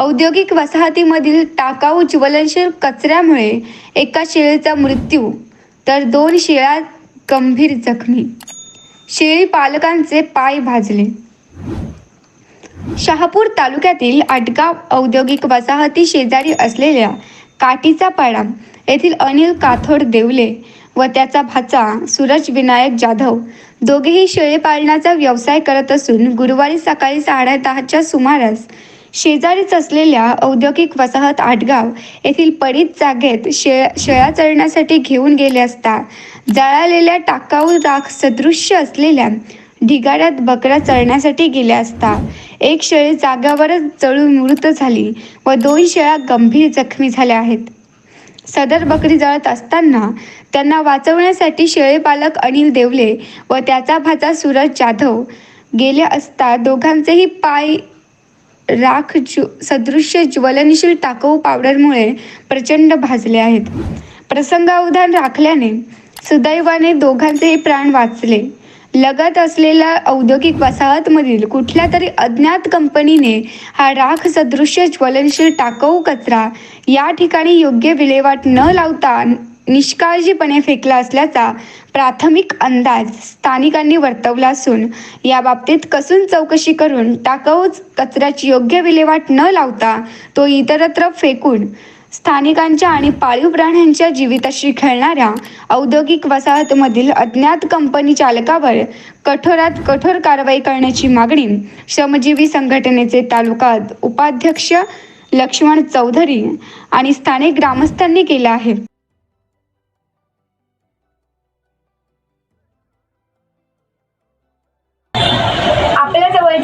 औद्योगिक वसाहतीमधील टाकाऊ ज्वलनशील कचऱ्यामुळे एका शेळीचा मृत्यू तर दोन शेळ्या गंभीर जखमी. शेळी पालकांचे पाय भाजले. शहापूर तालुक्यातील आटगाव औद्योगिक वसाहती शेजारी असलेल्या काठीचा पाडा येथील अनिल काथोड देवले व त्याचा भाचा सूरज विनायक जाधव दोघेही शेळी पालनाचा व्यवसाय करत असून गुरुवारी सकाळी साडे दहाच्या सुमारास शेजारीच असलेल्या औद्योगिक वसाहत आटगाव येथील पडीत जागेत शे शेळ्या चरण्यासाठी घेऊन गेले असता जळालेल्या टाकाऊ राख सदृश्य असलेल्या ढिगाऱ्यात बकऱ्या चरण्यासाठी गेल्या असता. एक शेळी जाग्यावरच जळून मृत झाली व दोन शेळ्या गंभीर जखमी झाल्या आहेत. सदर बकरी जळत असताना त्यांना वाचवण्यासाठी शेळीपालक अनिल देवले व त्याचा भाचा सूरज जाधव गेले असता दोघांचेही पाय राख ज्व सदृश्य ज्वलनशील टाकाऊ पावडरमुळे प्रचंड भाजले आहेत. प्रसंगावधान राखल्याने सुदैवाने दोघांचेही प्राण वाचले. लगत असलेल्या औद्योगिक वसाहतमधील कुठल्या तरी अज्ञात कंपनीने हा राख सदृश्य ज्वलनशील टाकाऊ कचरा या ठिकाणी योग्य विल्हेवाट न लावता निष्काळजीपणे फेकला असल्याचा प्राथमिक अंदाज स्थानिकांनी वर्तवला असून या बाबतीत कसून चौकशी करून टाकाऊच कचऱ्याची योग्य विल्हेवाट न लावता तो इतरत्र फेकून स्थानिकांच्या आणि पाळीव प्राण्यांच्या जीविताशी खेळणाऱ्या औद्योगिक वसाहतमधील अज्ञात कंपनी चालकावर कठोरात कठोर कारवाई करण्याची मागणी श्रमजीवी संघटनेचे तालुका उपाध्यक्ष लक्ष्मण चौधरी आणि स्थानिक ग्रामस्थांनी केला आहे.